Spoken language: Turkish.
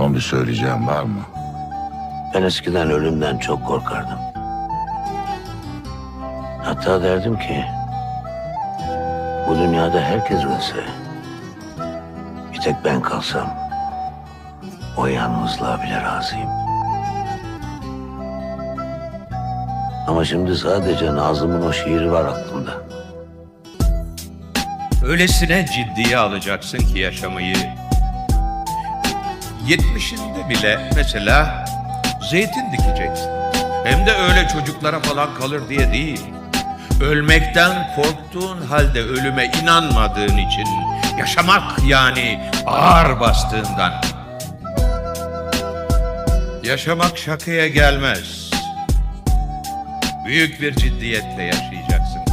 Son bir söyleyeceğim var mı? Ben eskiden ölümden çok korkardım. Hatta derdim ki bu dünyada herkes ölse bir tek ben kalsam o yalnızlığa bile razıyım. Ama şimdi sadece Nazım'ın o şiiri var aklımda. Öylesine ciddiye alacaksın ki yaşamayı. Yetmişinde bile mesela zeytin dikeceksin. Hem de öyle çocuklara falan kalır diye değil. Ölmekten korktuğun halde ölüme inanmadığın için yaşamak yani ağır bastığından. Yaşamak şakaya gelmez. Büyük bir ciddiyetle yaşayacaksın.